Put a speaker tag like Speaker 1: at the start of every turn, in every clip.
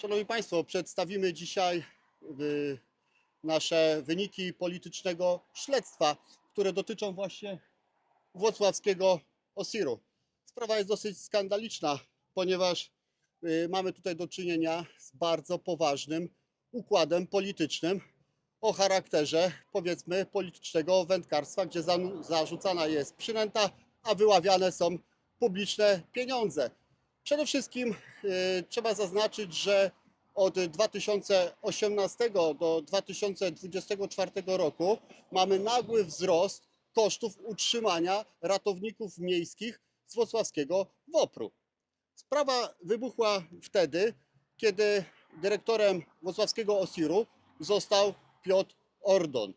Speaker 1: Szanowni Państwo, przedstawimy dzisiaj y, nasze wyniki politycznego śledztwa, które dotyczą właśnie włocławskiego OSIR-u. Sprawa jest dosyć skandaliczna, ponieważ y, mamy tutaj do czynienia z bardzo poważnym układem politycznym o charakterze, powiedzmy, politycznego wędkarstwa, gdzie zarzucana jest przynęta, a wyławiane są publiczne pieniądze. Przede wszystkim y, trzeba zaznaczyć, że od 2018 do 2024 roku mamy nagły wzrost kosztów utrzymania ratowników miejskich z wrocławskiego WOPR-u. Sprawa wybuchła wtedy, kiedy dyrektorem wrocławskiego OSIR-u został Piotr Ordon.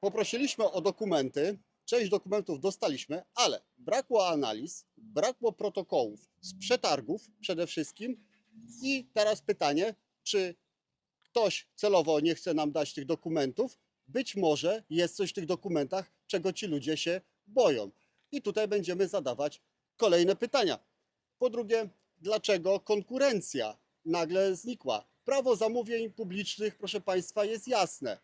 Speaker 1: Poprosiliśmy o dokumenty, część dokumentów dostaliśmy, ale brakło analiz, brakło protokołów z przetargów przede wszystkim. I teraz pytanie, czy ktoś celowo nie chce nam dać tych dokumentów? Być może jest coś w tych dokumentach, czego ci ludzie się boją. I tutaj będziemy zadawać kolejne pytania. Po drugie, dlaczego konkurencja nagle znikła? Prawo zamówień publicznych, proszę Państwa, jest jasne.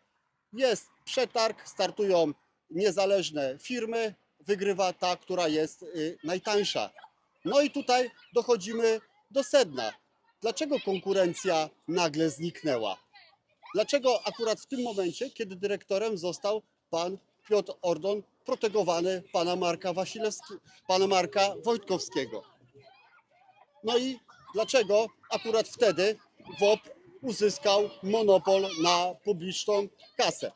Speaker 1: Jest przetarg, startują niezależne firmy, wygrywa ta, która jest y, najtańsza. No i tutaj dochodzimy do sedna. Dlaczego konkurencja nagle zniknęła? Dlaczego akurat w tym momencie, kiedy dyrektorem został pan Piotr Ordon, protegowany pana Marka Wasilewskiego, pana Marka Wojtkowskiego? No i dlaczego akurat wtedy WOP uzyskał monopol na publiczną kasę?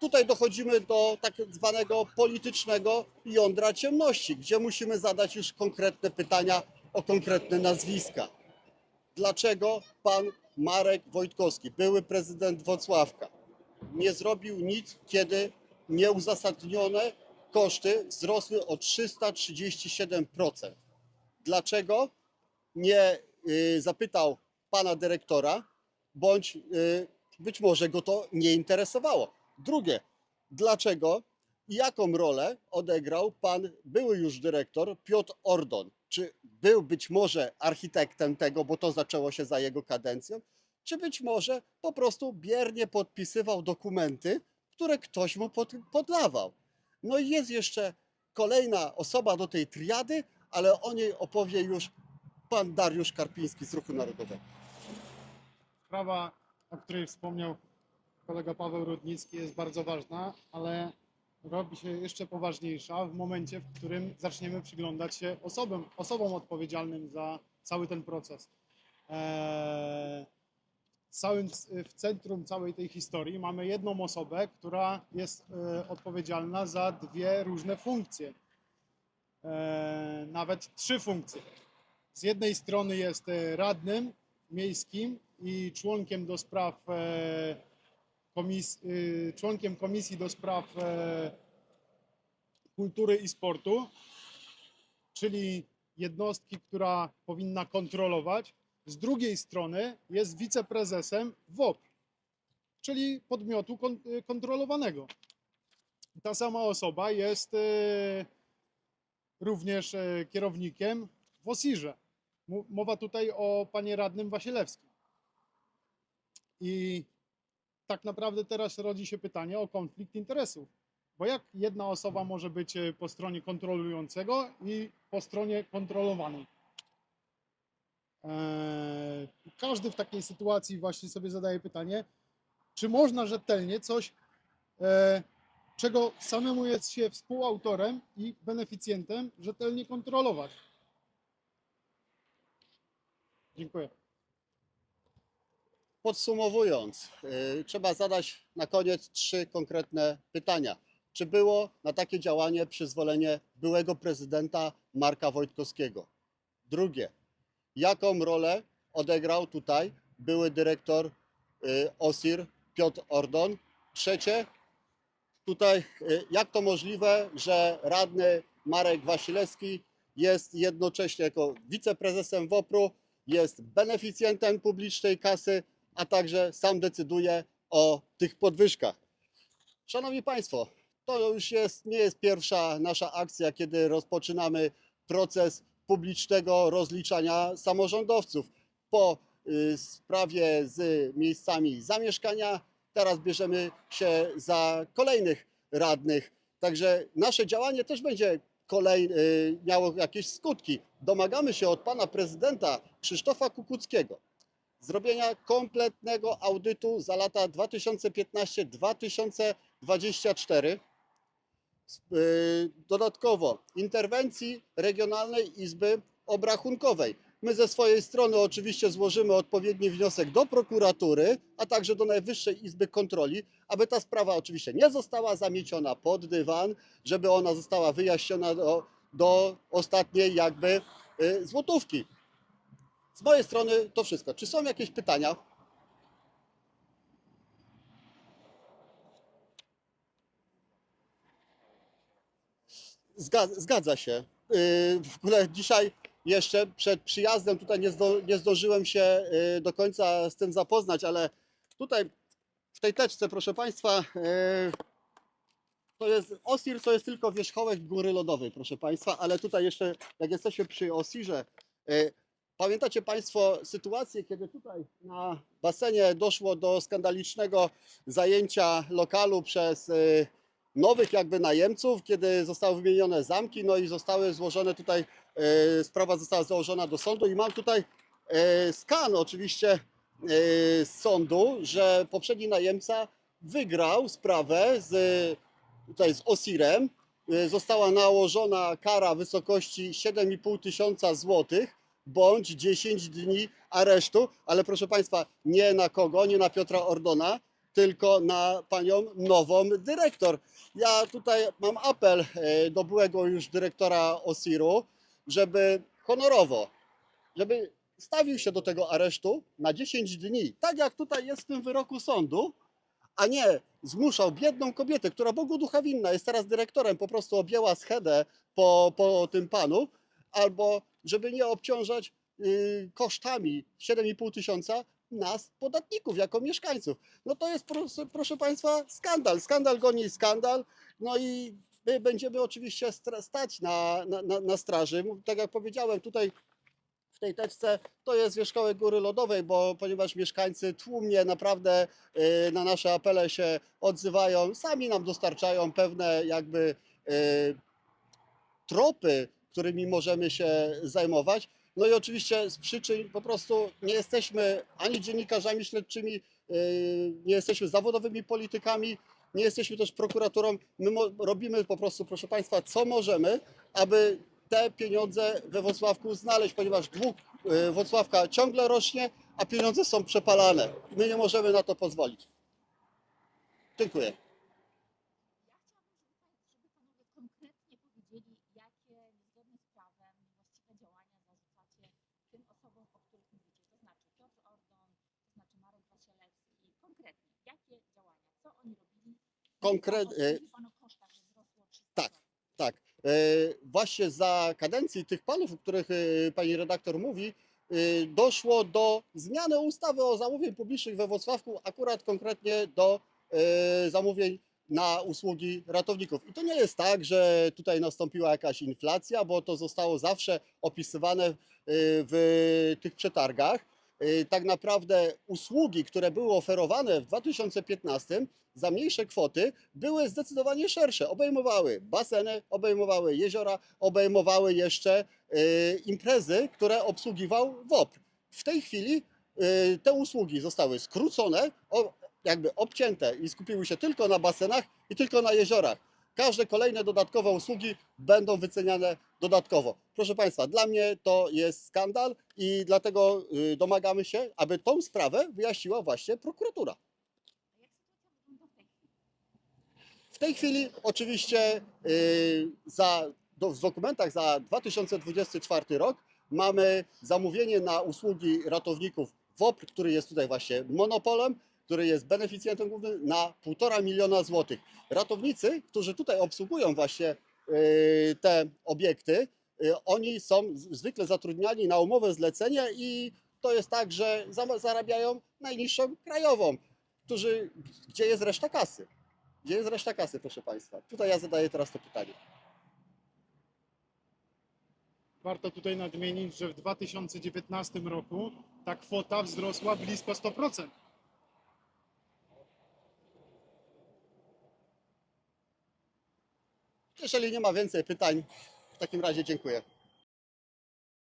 Speaker 1: Tutaj dochodzimy do tak zwanego politycznego jądra ciemności, gdzie musimy zadać już konkretne pytania o konkretne nazwiska. Dlaczego pan Marek Wojtkowski, były prezydent Wrocławka, nie zrobił nic, kiedy nieuzasadnione koszty wzrosły o 337%? Dlaczego nie y, zapytał pana dyrektora, bądź y, być może go to nie interesowało? Drugie, dlaczego i jaką rolę odegrał pan były już dyrektor Piotr Ordon? Czy był być może architektem tego, bo to zaczęło się za jego kadencją, czy być może po prostu biernie podpisywał dokumenty, które ktoś mu pod, poddawał? No i jest jeszcze kolejna osoba do tej triady, ale o niej opowie już pan Dariusz Karpiński z Ruchu Narodowego.
Speaker 2: Sprawa, o której wspomniał kolega Paweł Rudnicki, jest bardzo ważna, ale robi się jeszcze poważniejsza w momencie, w którym zaczniemy przyglądać się osobom, osobom odpowiedzialnym za cały ten proces. Eee, w centrum całej tej historii mamy jedną osobę, która jest e, odpowiedzialna za dwie różne funkcje. E, nawet trzy funkcje. Z jednej strony jest e, radnym miejskim i członkiem do spraw e, komis, y, członkiem komisji do spraw e, kultury i sportu, czyli jednostki, która powinna kontrolować. Z drugiej strony jest wiceprezesem WOP, czyli podmiotu y, kontrolowanego. Ta sama osoba jest e, również kierownikiem w OSIR-ze. Mowa tutaj o panie radnym Wasilewskim. I tak naprawdę teraz rodzi się pytanie o konflikt interesów. Bo jak jedna osoba może być e, po stronie kontrolującego i po stronie kontrolowanej? Eee, Każdy w takiej sytuacji właśnie sobie zadaje pytanie, czy można rzetelnie coś, e, czego samemu jest się współautorem i beneficjentem, rzetelnie kontrolować? Dziękuję.
Speaker 1: Podsumowując, y, trzeba zadać na koniec trzy konkretne pytania. Czy było na takie działanie przyzwolenie byłego prezydenta Marka Wojtkowskiego? Drugie, jaką rolę odegrał tutaj były dyrektor y, OSIR Piotr Ordon? Trzecie, tutaj y, jak to możliwe, że radny Marek Wasilewski jest jednocześnie jako wiceprezesem WOPR-u, jest beneficjentem publicznej kasy, a także sam decyduje o tych podwyżkach. Szanowni Państwo, to już jest, nie jest pierwsza nasza akcja, kiedy rozpoczynamy proces publicznego rozliczania samorządowców. Po y, sprawie z miejscami zamieszkania. Teraz bierzemy się za kolejnych radnych. Także nasze działanie też będzie kolej, y, miało jakieś skutki. Domagamy się od pana prezydenta Krzysztofa Kukuckiego zrobienia kompletnego audytu za lata 2015-2024. S- y, Dodatkowo interwencji Regionalnej Izby Obrachunkowej. My ze swojej strony oczywiście złożymy odpowiedni wniosek do prokuratury, a także do Najwyższej Izby Kontroli, aby ta sprawa oczywiście nie została zamieciona pod dywan, żeby ona została wyjaśniona do, do ostatniej jakby y, złotówki. Z mojej strony to wszystko. Czy są jakieś pytania? Zgadza, zgadza się. Yy, W ogóle dzisiaj jeszcze przed przyjazdem tutaj nie, zdo, nie zdążyłem się yy, do końca z tym zapoznać, ale tutaj w tej teczce, proszę Państwa, yy, to jest Osir to jest tylko wierzchołek góry lodowej, proszę Państwa, ale tutaj jeszcze, jak jesteśmy przy Osirze, yy, Pamiętacie Państwo sytuację, kiedy tutaj na basenie doszło do skandalicznego zajęcia lokalu przez y, nowych jakby najemców, kiedy zostały wymienione zamki, no i zostały złożone tutaj, y, sprawa została założona do sądu i mam tutaj y, skan oczywiście z sądu, że poprzedni najemca wygrał sprawę z, tutaj z Osirem. Została nałożona kara w wysokości 7,5 tysiąca złotych bądź 10 dni aresztu, ale proszę Państwa, nie na kogo, nie na Piotra Ordona, tylko na panią nową dyrektor. Ja tutaj mam apel e, do byłego już dyrektora OSIR-u, żeby honorowo, żeby stawił się do tego aresztu na 10 dni, tak jak tutaj jest w tym wyroku sądu, a nie zmuszał biedną kobietę, która Bogu ducha winna, jest teraz dyrektorem, po prostu objęła schedę po, po tym panu, albo żeby nie obciążać y, kosztami 7,5 tysiąca nas, podatników, jako mieszkańców. No to jest, proszę, proszę Państwa, skandal. Skandal goni skandal. No i my będziemy oczywiście stać na, na, na, straży. Tak jak powiedziałem, tutaj w tej teczce to jest wierzchołek Góry Lodowej, bo ponieważ mieszkańcy tłumnie naprawdę y, na nasze apele się odzywają, sami nam dostarczają pewne jakby y, tropy, którymi możemy się zajmować. No i oczywiście z przyczyn po prostu nie jesteśmy ani dziennikarzami śledczymi, yy, nie jesteśmy zawodowymi politykami, nie jesteśmy też prokuraturą. My robimy po prostu, proszę Państwa, co możemy, aby te pieniądze we Wrocławku znaleźć, ponieważ dług yy, Wrocławka ciągle rośnie, a pieniądze są przepalane. My nie możemy na to pozwolić. Dziękuję.
Speaker 3: Ja chciałabym, żeby, pan- żeby panowie konkretnie powiedzieli, jakie niezgodne z prawem, niewłaściwe działania zarzucacie tym osobom, o których mówicie. To znaczy Piotr Ordon, to znaczy Marek Wasilewski. Konkretnie, jakie działania? Co oni robili?
Speaker 1: Konkret-
Speaker 3: Mówi pan o- mówi pan o kosztach, że wzrosło 300
Speaker 1: Tak. Tak. E, Właśnie za kadencji tych panów, o których e, pani redaktor mówi, e, doszło do zmiany ustawy o zamówień publicznych we Wrocławku, akurat konkretnie do zamówień na usługi ratowników. I to nie jest tak, że tutaj nastąpiła jakaś inflacja, bo to zostało zawsze opisywane w tych przetargach. E, Tak naprawdę usługi, które były oferowane w 2015 za mniejsze kwoty, były zdecydowanie szersze. Obejmowały baseny, obejmowały jeziora, obejmowały jeszcze y, imprezy, które obsługiwał WOP. W tej chwili y, te usługi zostały skrócone, jakby obcięte i skupiły się tylko na basenach i tylko na jeziorach. Każde kolejne dodatkowe usługi będą wyceniane dodatkowo. Proszę Państwa, dla mnie to jest skandal i dlatego y, domagamy się, aby tą sprawę wyjaśniła właśnie prokuratura.
Speaker 3: W tej chwili?
Speaker 1: Oczywiście y, za, w dokumentach za 2024 rok mamy zamówienie na usługi ratowników WOPR, który jest tutaj właśnie monopolem, który jest beneficjentem głównym na 1,5 miliona złotych. Ratownicy, którzy tutaj obsługują właśnie y, te obiekty, y, oni są zwykle zatrudniani na umowę zlecenia i to jest tak, że za- zarabiają najniższą krajową, którzy, gdzie jest reszta kasy. Gdzie jest reszta kasy, proszę Państwa? Tutaj ja zadaję teraz to pytanie.
Speaker 2: Warto tutaj nadmienić, że w 2019 roku ta kwota wzrosła blisko 100%.
Speaker 1: Jeżeli nie ma więcej pytań, w takim razie dziękuję.